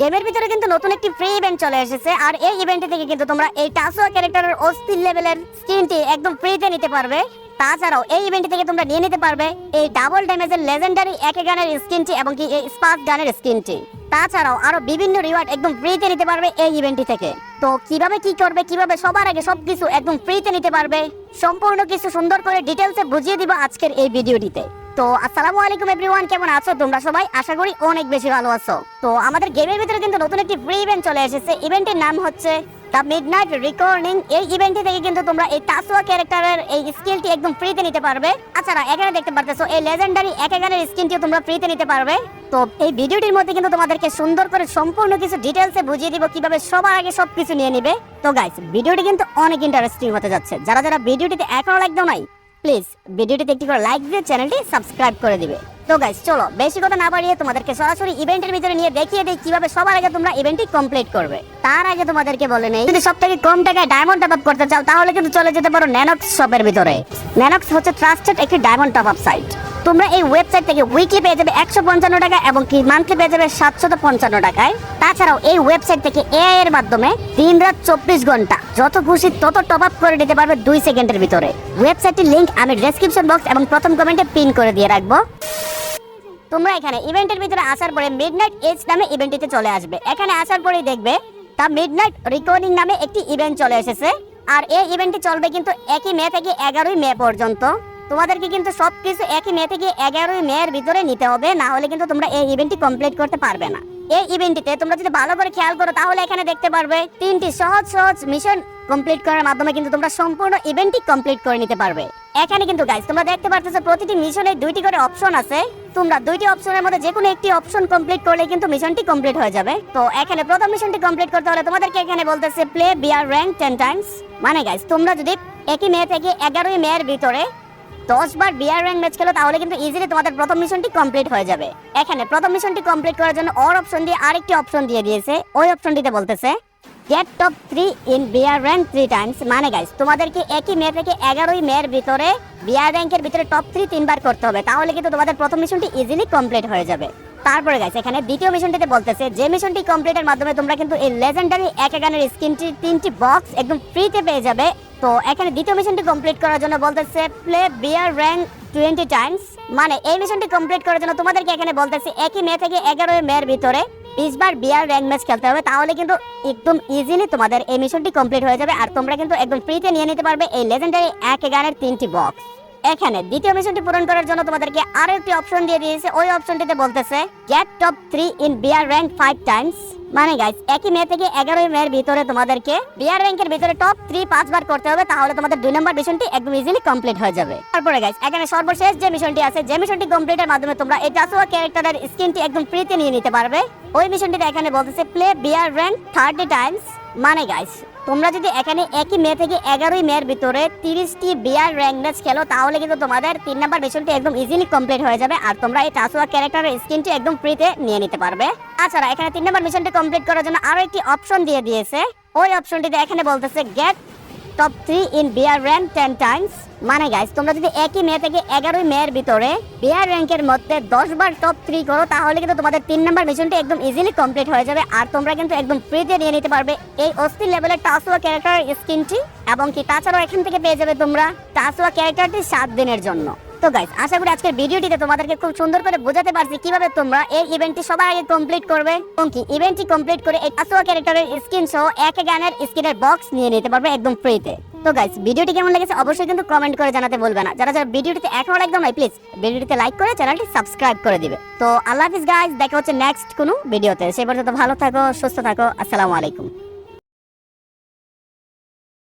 গেমের ভিতরে কিন্তু নতুন একটি ফ্রি ইভেন্ট চলে এসেছে। আর এই ইভেন্টে থেকে কিন্তু তোমরা এই টাসুয়া ক্যারেক্টারের অস্থির লেভেলের স্কিনটি একদম ফ্রিতে নিতে পারবে। তাছাড়াও এই ইভেন্ট থেকে তোমরা নিয়ে নিতে পারবে এই ডাবল ড্যামেজের লেজেন্ডারি একে গানের স্কিনটি এবং কি এই স্পার্ক গানের স্কিনটি তাছাড়াও আরও বিভিন্ন রিওয়ার্ড একদম ফ্রিতে নিতে পারবে এই ইভেন্টটি থেকে। তো কীভাবে কি করবে, কীভাবে সবার আগে সবকিছু একদম ফ্রিতে নিতে পারবে, সম্পূর্ণ কিছু সুন্দর করে ডিটেলসে বুঝিয়ে দিব আজকের এই ভিডিওটিতে তো আসসালামু আলাইকুম এভরিওয়ান কেমন আছো? তোমরা সবাই? আশা করি অনেক বেশি ভালো আছো। তো আমাদের গেমের ভিতরে কিন্তু নতুন একটি ফ্রি ইভেন্ট চলে এসেছে। ইভেন্টের নাম হচ্ছে দ্য মিডনাইট রিকর্ডিং এই ইভেন্টে থেকে কিন্তু তোমরা এই তাসুয়া ক্যারেক্টারের এই স্কিলটি একদম ফ্রিতে নিতে পারবে। তাছাড়া এখানে দেখতে পারতেছো, এই লেজেন্ডারি একেগানের স্কিনটিও তোমরা ফ্রিতে নিতে পারবে। তো এই ভিডিওটির মধ্যে কিন্তু তোমাদেরকে সুন্দর করে সম্পূর্ণ কিছু ডিটেলসে বুঝিয়ে দিব, কীভাবে সবার আগে সবকিছু নিয়ে নিবে। তো গাইস ভিডিওটি কিন্তু অনেক ইন্টারেস্টিং হতে যাচ্ছে। যারা যারা ভিডিওটিতে এখনও দাও নাই প্লিজ ভিডিওটিতে একটি করে লাইক দিয়ে চ্যানেলটি সাবস্ক্রাইব করে দিবে। তো গাইস চলো, বেশি কথা না বাড়িয়ে তোমাদেরকে সরাসরি ইভেন্টের ভিতরে নিয়ে দেখিয়ে দিই কীভাবে সবার আগে তোমরা ইভেন্টটি কমপ্লিট করবে। তার আগে তোমাদেরকে বলে নেই, যদি সব থেকে কম টাকায় ডায়মন্ড টপ আপ করতে চাও, তাহলে কিন্তু চলে যেতে পারো ন্যানক্স শপের ভিতরে। ন্যানক্স হচ্ছে ট্রাস্টেড একটি ডায়মন্ড টপ আপ সাইট তোমরা এই ওয়েবসাইট থেকে উইকলি পেয়ে যাবে একশো পঞ্চান্ন টাকা এবং কি মান্থলি পেয়ে যাবে সাতশত পঞ্চান্ন টাকায় তাছাড়াও এই ওয়েবসাইট থেকে এআই এর মাধ্যমে দিন রাত চব্বিশ ঘণ্টা যত খুশি তত টপ আপ করে দিতে পারবে দুই সেকেন্ডের ভিতরে। ওয়েবসাইটটির লিঙ্ক আমি ডেসক্রিপশন বক্স এবং প্রথম কমেন্টে পিন করে দিয়ে রাখব। তোমরা এখানে ইভেন্টের ভিতরে আসার পরে মিডনাইট এজ নামে ইভেন্টটিতে চলে আসবে। এখানে আসার পরেই দেখবে তা মিডনাইট রেকর্ডিং নামে একটি ইভেন্ট চলে এসেছে। আর এই ইভেন্টটি চলবে কিন্তু একই মে থেকে এগারোই মে পর্যন্ত। তোমাদেরকে কিন্তু সবকিছু একই মে থেকে এগারোই মে এর ভিতরে নিতে হবে, না হলে কিন্তু তোমরা এই ইভেন্টটি কমপ্লিট করতে পারবে না। এই ইভেন্টটিতে তোমরা যদি ভালো করে খেয়াল করো, তাহলে এখানে দেখতে পারবে তিনটি সহজ সহজ মিশন কমপ্লিট করার মাধ্যমে কিন্তু তোমরা সম্পূর্ণ ইভেন্টটি কমপ্লিট করে নিতে পারবে। এখানে কিন্তু গাইস তোমরা দেখতে পারতেছো প্রতিটি মিশনে দুইটি করে অপশন আছে। তোমরা দুইটি অপশনের মধ্যে যে কোনো একটি অপশন কমপ্লিট করলে কিন্তু মিশনটি কমপ্লিট হয়ে যাবে। তো এখানে প্রথম মিশনটি কমপ্লিট করতে হলে তোমাদেরকে এখানে বলতেছে play bear rank ten times মানে গাইস তোমরা যদি একই মে থেকে এগারোই মে এর ভিতরে দশ বার বিয়ার র্যাঙ্ক ম্যাচ খেলো, তাহলে কিন্তু ইজিলি তোমাদের প্রথম মিশনটি কমপ্লিট হয়ে যাবে। এখানে প্রথম মিশনটি কমপ্লিট করার জন্য অর অপশন দিয়ে আরেকটি অপশন দিয়ে দিয়েছে। ওই অপশনটিতে বলতেছে get top three in bear rank three times মানে গাইস তোমাদেরকে একই মেয়ে থেকে এগারোই মেয়ের ভিতরে বিয়ার র্যাঙ্কের ভিতরে টপ থ্রি তিনবার করতে হবে, তাহলে কিন্তু তোমাদের প্রথম মিশনটি ইজিলি কমপ্লিট হয়ে যাবে। তারপরে গাইস এখানে দ্বিতীয় মিশনটিতে বলতেছে, যে মিশনটি কমপ্লিটের মাধ্যমে তোমরা কিন্তু এই লেজেন্ডারি এক গানের স্কিনটি তিনটি বক্স একদম ফ্রিতে পেয়ে যাবে। তো এখানে দ্বিতীয় মিশনটি কমপ্লিট করার জন্য বলতেছে play bear rank twenty times মানে এই মিশনটি কমপ্লিট করার জন্য তোমাদেরকে এখানে বলতেছে, একই মে থেকে এগারোই মেয়ের ভিতরে বিশ বার বিয়ার র্যাঙ্ক ম্যাচ খেলতে হবে, তাহলে কিন্তু একদম ইজিলি তোমাদের এই মিশনটি কমপ্লিট হয়ে যাবে, আর তোমরা কিন্তু একদম ফ্রিতে নিয়ে নিতে পারবে এই লেজেন্ডারি এক গানের তিনটি বক্স এখানে দ্বিতীয় মিশনটি পূরণ করার জন্য তোমাদেরকে আরও একটি অপশন দিয়ে দিয়েছে। ওই অপশনটিতে বলতেছে get top three in bear rank five times মানে গাইস একই মে থেকে এগারোই মেয়ের ভিতরে তোমাদেরকে বিয়ার র্যাঙ্কের ভিতরে টপ থ্রি পাঁচবার করতে হবে, তাহলে তোমাদের দুই নম্বর মিশনটি একদম ইজিলি কমপ্লিট হয়ে যাবে। তারপরে গাইস এখানে সর্বশেষ যে মিশনটি আছে, যে মিশনটি কমপ্লিটের মাধ্যমে তোমরা এই টাসুয়া ক্যারেক্টারের স্কিনটি একদম ফ্রিতে নিয়ে নিতে পারবে। ওই মিশনটিতে এখানে বলতেছে play bear rank thirty times মানে গাইস তোমরা যদি এখানে একই মে থেকে এগারোই মেয়ের ভিতরে তিরিশটি বিয়ার র্যাঙ্ক ম্যাচ খেলো, তাহলে কিন্তু তোমাদের তিন নাম্বার মিশনটি একদম ইজিলি কমপ্লিট হয়ে যাবে আর তোমরা এই টাসুয়া ক্যারেক্টারের স্কিনটি একদম ফ্রিতে নিয়ে নিতে পারবে। তাছাড়া এখানে তিন নাম্বার মিশনটি কমপ্লিট করার জন্য আরও একটি অপশন দিয়ে দিয়েছে। ওই অপশনটিতে এখানে বলতেছে get top three in bear rank ten times মানে গাইস তোমরা যদি একই মেয়ে থেকে এগারোই মেয়ের ভিতরে বিয়ার র্যাঙ্কের মধ্যে দশ বার টপ থ্রি করো, তাহলে কিন্তু তোমাদের তিন নম্বর মিশনটি একদম ইজিলি কমপ্লিট হয়ে যাবে। আর তোমরা কিন্তু একদম ফ্রিতে নিয়ে নিতে পারবে এই অস্থির লেভেলের টাসুয়া ক্যারেক্টার স্কিনটি এবং কি তাছাড়াও এখান থেকে পেয়ে যাবে তোমরা টাসুয়া ক্যারেক্টারটি সাত দিনের জন্য। তো গাইস আশা করি আজকের ভিডিওটিতে তোমাদেরকে খুব সুন্দর করে বোঝাতে পারছি কীভাবে তোমরা এই ইভেন্টটি সবার আগে কমপ্লিট করবে এবং কি ইভেন্টটি কমপ্লিট করে এই টাসুয়া ক্যারেক্টারের স্কিন সহ এক গানের স্কিনের বক্স নিয়ে নিতে পারবে একদম ফ্রিতে তো গাইস ভিডিওটি কেমন লেগেছে অবশ্যই কিন্তু কমেন্ট করে জানাতে বলবে না। যারা যারা ভিডিওটিতে এখনও একদম নাই প্লিজ ভিডিওটিতে লাইক করে চ্যানেলটি সাবস্ক্রাইব করে দিবে। তো আল্লাহ হাফিজ গাইস দেখা হচ্ছে নেক্সট কোনো ভিডিওতে সে পর্যন্ত ভালো থাকো, সুস্থ থাকো, আসসালামু আলাইকুম।